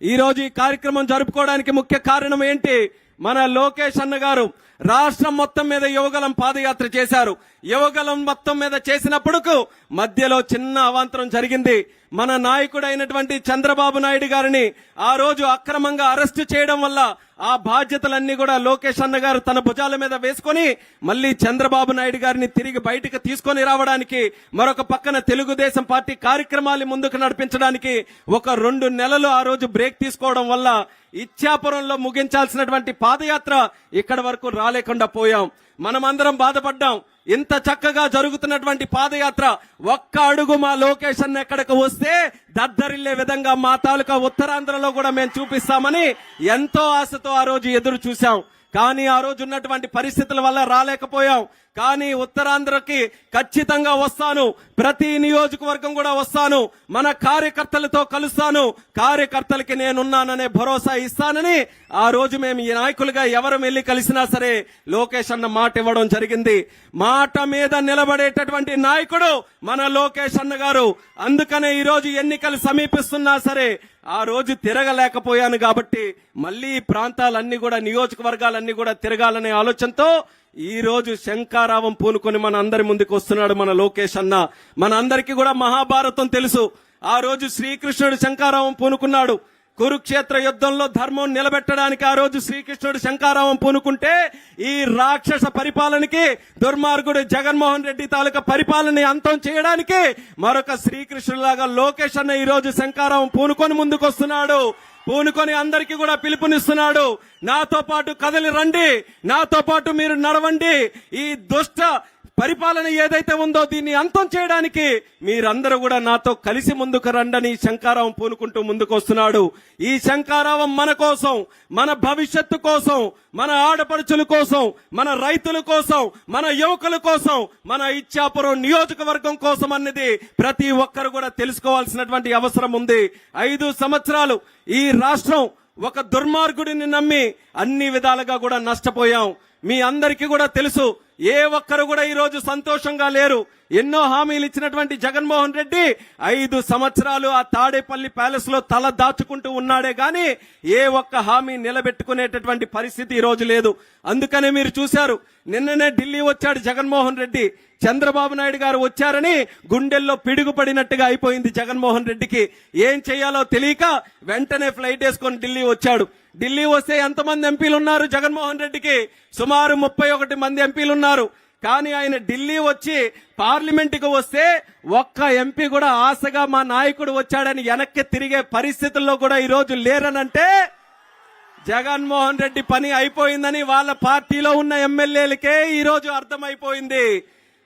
ఈ రోజు ఈ కార్యక్రమం జరుపుకోవడానికి ముఖ్య కారణం ఏంటి? మన లోకేష్ అన్న గారు రాష్ట్రం మొత్తం మీద యువగలం పాదయాత్ర చేశారు. యువగలం మొత్తం మీద చేసినప్పుడు మధ్యలో చిన్న అవాంతరం జరిగింది. మన నాయకుడైనటువంటి చంద్రబాబు నాయుడు గారిని ఆ రోజు అక్రమంగా అరెస్టు చేయడం వల్ల ఆ బాధ్యతలన్నీ కూడా లోకేష్ అన్న గారు తన భుజాల మీద వేసుకొని మళ్ళీ చంద్రబాబు నాయుడు గారిని తిరిగి బయటకు తీసుకొని రావడానికి మరొక పక్కన తెలుగుదేశం పార్టీ కార్యక్రమాలు ముందుకు నడిపించడానికి ఒక రెండు నెలలు ఆ రోజు బ్రేక్ తీసుకోవడం వల్ల ఇచ్చాపురంలో ముగించాల్సినటువంటి పాదయాత్ర ఇక్కడ వరకు రాలేకుండా పోయాం. మనమందరం బాధపడ్డాం. ఇంత చక్కగా జరుగుతున్నటువంటి పాదయాత్ర ఒక్క అడుగు మా లొకేషన్ ఎక్కడికి వస్తే దద్దరిల్లే విధంగా మా తాలూకా ఉత్తరాంధ్రలో కూడా మేము చూపిస్తామని ఎంతో ఆశతో ఆ రోజు ఎదురు చూశాం. కానీ ఆ రోజు ఉన్నటువంటి పరిస్థితుల వల్ల రాలేకపోయాం. కానీ ఉత్తరాంధ్రకి ఖచ్చితంగా వస్తాను. ప్రతి నియోజకవర్గం కూడా వస్తాను. మన కార్యకర్తలతో కలుస్తాను. కార్యకర్తలకి నేనున్నాననే భరోసా ఇస్తానని ఆ రోజు మేము ఈ నాయకులుగా ఎవరు వెళ్ళి కలిసినా సరే లోకేష్ అన్న మాట ఇవ్వడం జరిగింది. మాట మీద నిలబడేటటువంటి నాయకుడు మన లోకేష్ అన్న గారు. అందుకనే ఈరోజు ఎన్నికలు సమీపిస్తున్నా సరే ఆ రోజు తిరగలేకపోయాను కాబట్టి మళ్ళీ ప్రాంతాలన్నీ కూడా నియోజకవర్గాలన్నీ కూడా తిరగాలనే ఆలోచనతో ఈ రోజు శంకారావం పూనుకొని మన అందరి ముందుకు వస్తున్నాడు మన లోకేష్ అన్న. మన అందరికీ కూడా మహాభారతం తెలుసు. ఆ రోజు శ్రీకృష్ణుడు శంకారావం పూనుకున్నాడు. కురుక్షేత్ర యుద్ధంలో ధర్మం నిలబెట్టడానికి ఆ రోజు శ్రీకృష్ణుడు శంకారావం పూనుకుంటే ఈ రాక్షస పరిపాలనకి దుర్మార్గుడు జగన్మోహన్ రెడ్డి తాలూకా పరిపాలన అంతం చేయడానికి మరొక శ్రీకృష్ణులాగా లోకేష్ అన్న ఈ రోజు శంకారావం పూనుకొని ముందుకు వస్తున్నాడు పూనుకొని అందరికీ కూడా పిలుపునిస్తున్నాడు. నాతో పాటు కదలి రండి. నాతో పాటు మీరు నడవండి. ఈ దుష్ట పరిపాలన ఏదైతే ఉందో దీన్ని అంతం చేయడానికి మీరందరూ కూడా నాతో కలిసి ముందుకు రండని శంకారావం పూనుకుంటూ ముందుకు వస్తున్నాడు ఈ శంకారావం మన కోసం మన భవిష్యత్తు కోసం మన ఆడపడుచుల కోసం మన రైతుల కోసం మన యువకుల కోసం మన ఇచ్చాపురం నియోజకవర్గం కోసం అన్నది ప్రతి ఒక్కరు కూడా తెలుసుకోవాల్సినటువంటి అవసరం ఉంది. ఐదు సంవత్సరాలు ఈ రాష్ట్రం ఒక దుర్మార్గుడిని నమ్మి అన్ని విధాలుగా కూడా నష్టపోయాం. మీ అందరికీ కూడా తెలుసు ఏ ఒక్కరు కూడా ఈ రోజు సంతోషంగా లేరు. ఎన్నో హామీలు ఇచ్చినటువంటి జగన్మోహన్ రెడ్డి ఐదు సంవత్సరాలు ఆ తాడేపల్లి ప్యాలెస్లో తల దాచుకుంటూ ఉన్నాడే గాని ఏ ఒక్క హామీ నిలబెట్టుకునేటటువంటి పరిస్థితి ఈ రోజు లేదు. అందుకనే మీరు చూశారు నిన్ననే ఢిల్లీ వచ్చాడు జగన్మోహన్ రెడ్డి. చంద్రబాబు నాయుడు గారు వచ్చారని గుండెల్లో పిడుగుపడినట్టుగా అయిపోయింది జగన్మోహన్ రెడ్డికి. ఏం చేయాలో తెలియక వెంటనే ఫ్లైట్ వేసుకొని ఢిల్లీ వచ్చాడు. ఢిల్లీ వస్తే ఎంతమంది ఎంపీలు ఉన్నారు జగన్మోహన్ రెడ్డికి? సుమారు ముప్పై ఒకటి మంది ఎంపీలు ఉన్నారు కానీ ఆయన ఢిల్లీ వచ్చి పార్లమెంటుకు వస్తే ఒక్క ఎంపీ కూడా ఆశగా మా నాయకుడు వచ్చాడని వెనక్కి తిరిగే పరిస్థితుల్లో కూడా ఈ రోజు లేరనంటే జగన్మోహన్ రెడ్డి పని అయిపోయిందని వాళ్ళ పార్టీలో ఉన్న ఎమ్మెల్యేలకే ఈరోజు అర్థమైపోయింది.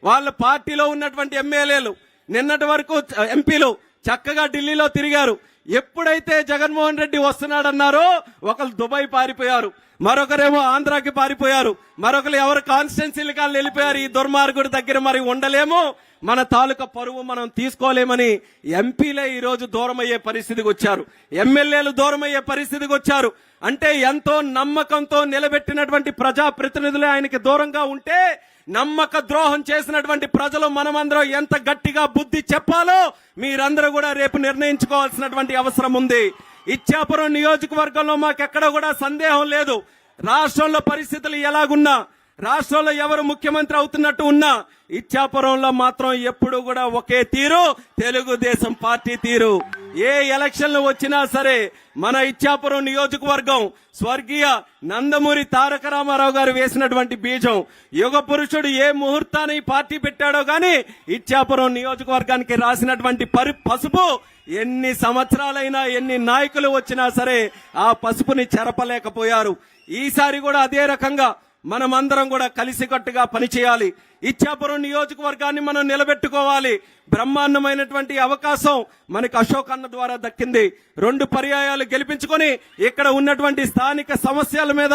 వాళ్ళ పార్టీలో ఉన్నటువంటి ఎమ్మెల్యేలు నిన్నటి వరకు ఎంపీలు చక్కగా ఢిల్లీలో తిరిగారు. ఎప్పుడైతే జగన్మోహన్ రెడ్డి వస్తున్నాడన్నారో ఒకరు దుబాయ్ పారిపోయారు. మరొకరేమో ఆంధ్రాకి పారిపోయారు. మరొకరు ఎవరు కాన్స్టిట్యున్సీలు కాళ్ళు వెళ్ళిపోయారు. ఈ దుర్మార్గుడి దగ్గర మరి ఉండలేము. మన తాలూకా పరువు మనం తీసుకోలేమని ఎంపీలే ఈరోజు దూరమయ్యే పరిస్థితికి వచ్చారు. ఎమ్మెల్యేలు దూరమయ్యే పరిస్థితికి వచ్చారు. అంటే ఎంతో నమ్మకంతో నిలబెట్టినటువంటి ప్రజాప్రతినిధులే ఆయనకి దూరంగా ఉంటే నమ్మక ద్రోహం చేసినటువంటి ప్రజలు మనమందరం ఎంత గట్టిగా బుద్ధి చెప్పాలో మీరందరూ కూడా రేపు నిర్ణయించుకోవాల్సినటువంటి అవసరం ఉంది. ఇచ్చాపురం నియోజకవర్గంలో మాకెక్కడ కూడా సందేహం లేదు. రాష్ట్రంలో పరిస్థితులు ఎలాగున్నా రాష్ట్రంలో ఎవరు ముఖ్యమంత్రి అవుతున్నట్టు ఉన్నా ఇచ్చాపురంలో మాత్రం ఎప్పుడు కూడా ఒకే తీరు తెలుగుదేశం పార్టీ తీరు. ఏ ఎలక్షన్లు వచ్చినా సరే మన ఇచ్చాపురం నియోజకవర్గం స్వర్గీయ నందమూరి తారక రామారావు గారు వేసినటువంటి బీజం. యుగ పురుషుడు ఏ ముహూర్తాన్ని ఈ పార్టీ పెట్టాడో గాని ఇచ్చాపురం నియోజకవర్గానికి రాసినటువంటి పరి పసుపు ఎన్ని సంవత్సరాలైనా ఎన్ని నాయకులు వచ్చినా సరే ఆ పసుపుని చెరపలేకపోయారు. ఈసారి కూడా అదే రకంగా మనమందరం కూడా కలిసికట్టుగా పనిచేయాలి. ఇచ్చాపురం నియోజకవర్గాన్ని మనం నిలబెట్టుకోవాలి. బ్రహ్మాండమైనటువంటి అవకాశం మనకి అశోక్ అన్న ద్వారా దక్కింది. రెండు పర్యాయాలు గెలిపించుకొని ఇక్కడ ఉన్నటువంటి స్థానిక సమస్యల మీద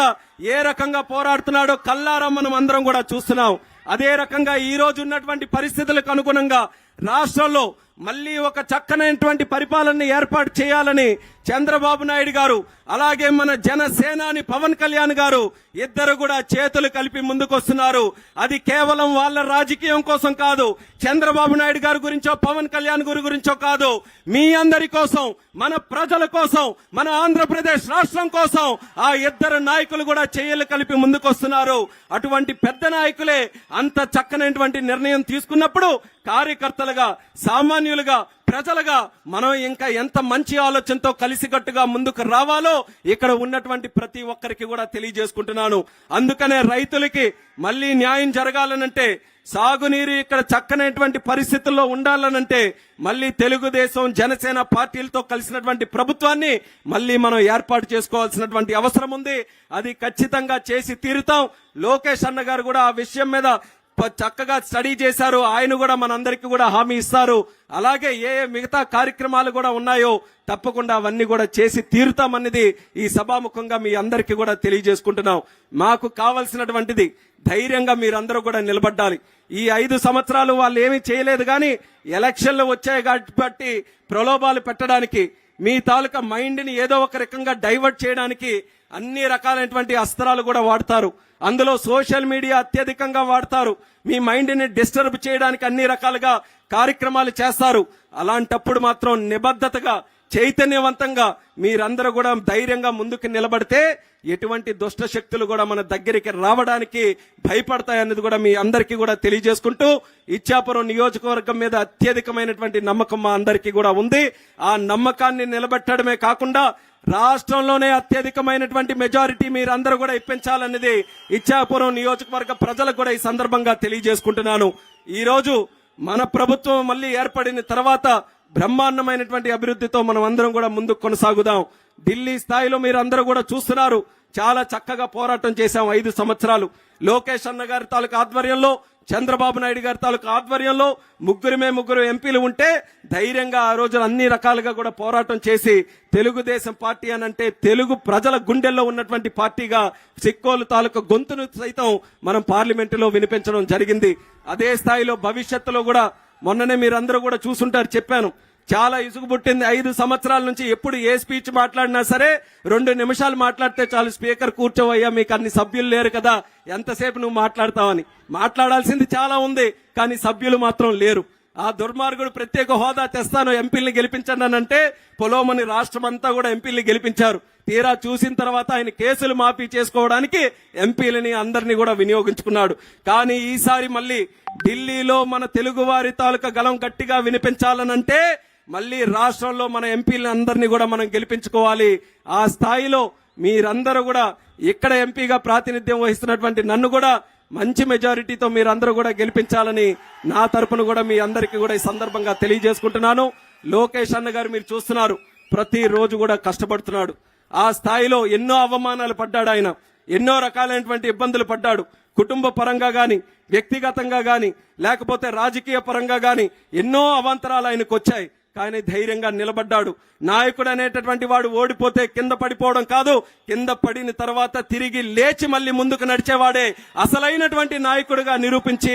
ఏ రకంగా పోరాడుతున్నాడో కల్లారా మనం అందరం కూడా చూస్తున్నాం. అదే రకంగా ఈ రోజు ఉన్నటువంటి పరిస్థితులకు అనుగుణంగా రాష్ట్రంలో మళ్ళీ ఒక చక్కనైనటువంటి పరిపాలన ఏర్పాటు చేయాలని చంద్రబాబు నాయుడు గారు అలాగే మన జనసేనాని పవన్ కళ్యాణ్ గారు ఇద్దరు కూడా చేతులు కలిపి ముందుకొస్తున్నారు. అది కేవలం వాళ్ళ రాజకీయం కోసం కాదు చంద్రబాబు నాయుడు గారి గురించో పవన్ కళ్యాణ్ గారి గురించో కాదు. మీ అందరి కోసం మన ప్రజల కోసం మన ఆంధ్రప్రదేశ్ రాష్ట్రం కోసం ఆ ఇద్దరు నాయకులు కూడా చేయలు కలిపి ముందుకొస్తున్నారు. అటువంటి పెద్ద నాయకులే అంత చక్కనైనటువంటి నిర్ణయం తీసుకున్నప్పుడు కార్యకర్తలు కార్యకర్తలుగా సామాన్యులుగా ప్రజలుగా మనం ఇంకా ఎంత మంచి ఆలోచనతో కలిసికట్టుగా ముందుకు రావాలో ఇక్కడ ఉన్నటువంటి ప్రతి ఒక్కరికి కూడా తెలియజేసుకుంటున్నాను. అందుకనే రైతులకి మళ్ళీ న్యాయం జరగాలనంటే సాగునీరు ఇక్కడ చక్కనటువంటి పరిస్థితుల్లో ఉండాలనంటే మళ్ళీ తెలుగుదేశం జనసేన పార్టీలతో కలిసినటువంటి ప్రభుత్వాన్ని మళ్ళీ మనం ఏర్పాటు చేసుకోవాల్సినటువంటి అవసరం ఉంది. అది ఖచ్చితంగా చేసి తీరుతాం. లోకేష్ అన్న గారు కూడా ఆ విషయం మీద చక్కగా స్టడీ చేశారు. ఆయన కూడా మనందరికీ కూడా హామీ ఇస్తారు. అలాగే ఏ ఏ మిగతా కార్యక్రమాలు కూడా ఉన్నాయో తప్పకుండా అవన్నీ కూడా చేసి తీరుతామన్నది ఈ సభాముఖంగా మీ అందరికీ కూడా తెలియజేసుకుంటున్నాం. మాకు కావలసినటువంటిది ధైర్యంగా మీరందరూ కూడా నిలబడ్డాలి. ఈ ఐదు సంవత్సరాలు వాళ్ళు ఏమీ చేయలేదు కానీ ఎలక్షన్లు వచ్చాయి కాబట్టి ప్రలోభాలు పెట్టడానికి మీ తాలూకా మైండ్ని ఏదో ఒక రకంగా డైవర్ట్ చేయడానికి అన్ని రకాలైనటువంటి అస్త్రాలు కూడా వాడతారు. అందులో సోషల్ మీడియా అత్యధికంగా వాడతారు. మీ మైండ్ని డిస్టర్బ్ చేయడానికి అన్ని రకాలుగా కార్యక్రమాలు చేస్తారు. అలాంటప్పుడు మాత్రం నిబద్ధతగా చైతన్యవంతంగా మీరందరూ కూడా ధైర్యంగా ముందుకు నిలబడితే ఎటువంటి దుష్ట శక్తులు కూడా మన దగ్గరికి రావడానికి భయపడతాయన్నది కూడా మీ అందరికీ కూడా తెలియజేసుకుంటూ ఇచ్చాపురం నియోజకవర్గం మీద అత్యధికమైనటువంటి నమ్మకం మా అందరికీ కూడా ఉంది. ఆ నమ్మకాన్ని నిలబెట్టడమే కాకుండా రాష్ట్రంలోనే అత్యధికమైనటువంటి మెజారిటీ మీరందరూ కూడా ఇప్పించాలన్నది ఇచ్చాపురం నియోజకవర్గ ప్రజలకు కూడా ఈ సందర్భంగా తెలియజేసుకుంటున్నాను. ఈరోజు మన ప్రభుత్వం మళ్ళీ ఏర్పడిన తర్వాత బ్రహ్మాండమైనటువంటి అభివృద్ధితో మనం అందరం కూడా ముందుకు కొనసాగుదాం. ఢిల్లీ స్థాయిలో మీరు అందరూ కూడా చూస్తున్నారు. చాలా చక్కగా పోరాటం చేశాం ఐదు సంవత్సరాలు. లోకేష్ అన్న గారి తాలూకు ఆధ్వర్యంలో చంద్రబాబు నాయుడు గారి తాలూకు ఆధ్వర్యంలో ముగ్గురిమే ముగ్గురు ఎంపీలు ఉంటే ధైర్యంగా ఆ రోజున అన్ని రకాలుగా కూడా పోరాటం చేసి తెలుగుదేశం పార్టీ అని అంటే తెలుగు ప్రజల గుండెల్లో ఉన్నటువంటి పార్టీగా సిక్కోలు తాలూకు గొంతును సైతం మనం పార్లమెంటులో వినిపించడం జరిగింది. అదే స్థాయిలో భవిష్యత్తులో కూడా మొన్ననే మీరందరూ కూడా చూసుంటారు చెప్పాను. చాలా ఇసుగు పుట్టింది. ఐదు సంవత్సరాల నుంచి ఎప్పుడు ఏ స్పీచ్ మాట్లాడినా సరే రెండు నిమిషాలు మాట్లాడితే చాలు స్పీకర్ కూర్చోవయ్యా మీకు అన్ని సభ్యులు లేరు కదా ఎంతసేపు నువ్వు మాట్లాడతావని. మాట్లాడాల్సింది చాలా ఉంది కానీ సభ్యులు మాత్రం లేరు. ఆ దుర్మార్గుడు ప్రత్యేక హోదా తెస్తాను ఎంపీల్ని గెలిపించండి అని అంటే పొలోమని రాష్ట్రం అంతా కూడా ఎంపీల్ని గెలిపించారు. తీరా చూసిన తర్వాత ఆయన కేసులు మాఫీ చేసుకోవడానికి ఎంపీలని అందరినీ కూడా వినియోగించుకున్నాడు. కానీ ఈసారి మళ్ళీ ఢిల్లీలో మన తెలుగువారి తాలూకా గలం గట్టిగా వినిపించాలనంటే మళ్ళీ రాష్ట్రంలో మన ఎంపీలని అందరినీ కూడా మనం గెలిపించుకోవాలి. ఆ స్థాయిలో మీరందరూ కూడా ఇక్కడ ఎంపీగా ప్రాతినిధ్యం వహిస్తున్నటువంటి నన్ను కూడా మంచి మెజారిటీతో మీరందరూ కూడా గెలిపించాలని నా తరపున కూడా మీ అందరికీ కూడా ఈ సందర్భంగా తెలియజేసుకుంటున్నాను. లోకేష్ అన్న గారు మీరు చూస్తున్నారు ప్రతిరోజు కూడా కష్టపడుతున్నాడు. ఆ స్థాయిలో ఎన్నో అవమానాలు పడ్డాడు ఆయన ఎన్నో రకాలైనటువంటి ఇబ్బందులు పడ్డాడు. కుటుంబ పరంగా కానీ వ్యక్తిగతంగా కానీ లేకపోతే రాజకీయ పరంగా కానీ ఎన్నో అవాంతరాలు ఆయనకు వచ్చాయి. కానీ ధైర్యంగా నిలబడ్డాడు. నాయకుడు అనేటటువంటి వాడు ఓడిపోతే కింద పడిపోవడం కాదు. కింద పడిన తర్వాత తిరిగి లేచి మళ్ళీ ముందుకు నడిచేవాడే అసలైనటువంటి నాయకుడిగా నిరూపించి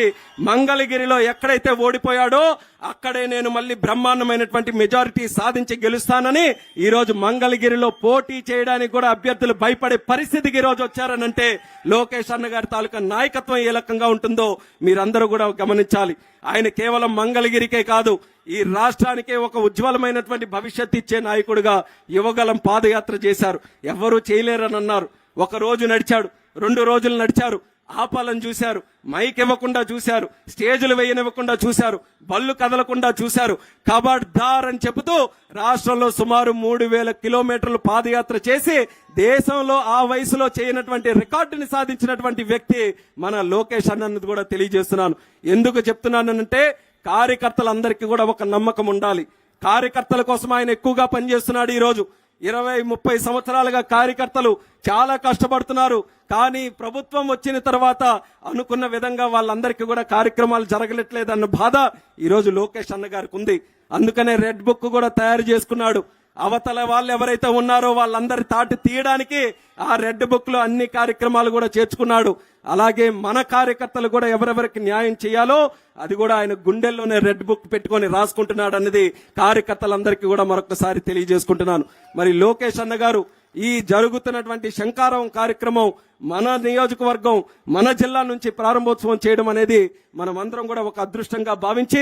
మంగళగిరిలో ఎక్కడైతే ఓడిపోయాడో అక్కడే నేను మళ్ళీ బ్రహ్మాండమైనటువంటి మెజారిటీ సాధించి గెలుస్తానని ఈరోజు మంగళగిరిలో పోటీ చేయడానికి కూడా అభ్యర్థులు భయపడే పరిస్థితికి ఈ రోజు వచ్చారనంటే లోకేష్ అన్న గారి తాలూకా నాయకత్వం ఏ రకంగా ఉంటుందో మీరందరూ కూడా గమనించాలి. ఆయన కేవలం మంగళగిరికే కాదు ఈ రాష్ట్రానికే ఒక ఉజ్వలమైనటువంటి భవిష్యత్తు ఇచ్చే నాయకుడిగా యువగలం పాదయాత్ర చేశారు. ఎవరూ చేయలేరని అన్నారు. ఒక రోజు నడిచాడు. రెండు రోజులు నడిచారు. ఆపాలని చూశారు. మైక్ ఇవ్వకుండా చూశారు. స్టేజులు వేయనివ్వకుండా చూశారు. బళ్ళు కదలకుండా చూశారు. కబడ్దార్ అని చెబుతూ రాష్ట్రంలో సుమారు మూడు వేల కిలోమీటర్లు పాదయాత్ర చేసి దేశంలో ఆ వయసులో చేయనటువంటి రికార్డుని సాధించినటువంటి వ్యక్తి మన లోకేష్ అన్నది కూడా తెలియజేస్తున్నాను. ఎందుకు చెప్తున్నానంటే కార్యకర్తలందరికీ కూడా ఒక నమ్మకం ఉండాలి. కార్యకర్తల కోసం ఆయన ఎక్కువగా పనిచేస్తున్నాడు ఈరోజు. ఇరవై ముప్పై సంవత్సరాలుగా కార్యకర్తలు చాలా కష్టపడుతున్నారు. కానీ ప్రభుత్వం వచ్చిన తర్వాత అనుకున్న విధంగా వాళ్ళందరికీ కూడా కార్యక్రమాలు జరగలేట్లేదన్న బాధ ఈరోజు లోకేష్ అన్న గారికి ఉంది అందుకనే రెడ్ బుక్ కూడా తయారు చేసుకున్నాడు. అవతల వాళ్ళు ఎవరైతే ఉన్నారో వాళ్ళందరి తాటి తీయడానికి ఆ రెడ్ బుక్లో అన్ని కార్యక్రమాలు కూడా చేర్చుకున్నాడు. అలాగే మన కార్యకర్తలు కూడా ఎవరెవరికి న్యాయం చేయాలో అది కూడా ఆయన గుండెల్లోనే రెడ్ బుక్ పెట్టుకొని రాసుకుంటున్నాడు అన్నది కార్యకర్తలందరికీ కూడా మరొకసారి తెలియజేసుకుంటున్నాను. మరి లోకేష్ అన్న గారు ఈ జరుగుతున్నటువంటి శంకారం కార్యక్రమం మన నియోజకవర్గం మన జిల్లా నుంచి ప్రారంభోత్సవం చేయడం అనేది మనమందరం కూడా ఒక అదృష్టంగా భావించి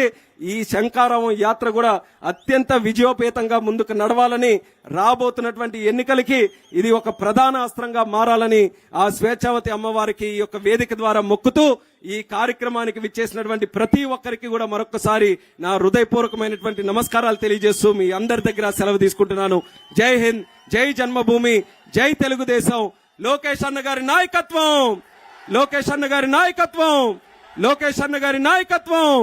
ఈ శంకారావం యాత్ర కూడా అత్యంత విజయోపేతంగా ముందుకు నడవాలని రాబోతున్నటువంటి ఎన్నికలకి ఇది ఒక ప్రధాన అస్త్రంగా మారాలని ఆ స్వేచ్ఛావతి అమ్మవారికి ఈ యొక్క వేదిక ద్వారా మొక్కుతూ ఈ కార్యక్రమానికి విచ్చేసినటువంటి ప్రతి ఒక్కరికి కూడా మరొకసారి నా హృదయపూర్వకమైనటువంటి నమస్కారాలు తెలియజేస్తూ మీ అందరి దగ్గర సెలవు తీసుకుంటున్నాను. జై హింద్ జై జన్మభూమి జై తెలుగుదేశం. లోకేష్ అన్న గారి నాయకత్వం లోకేష్ అన్న గారి నాయకత్వం లోకేష్ అన్న గారి నాయకత్వం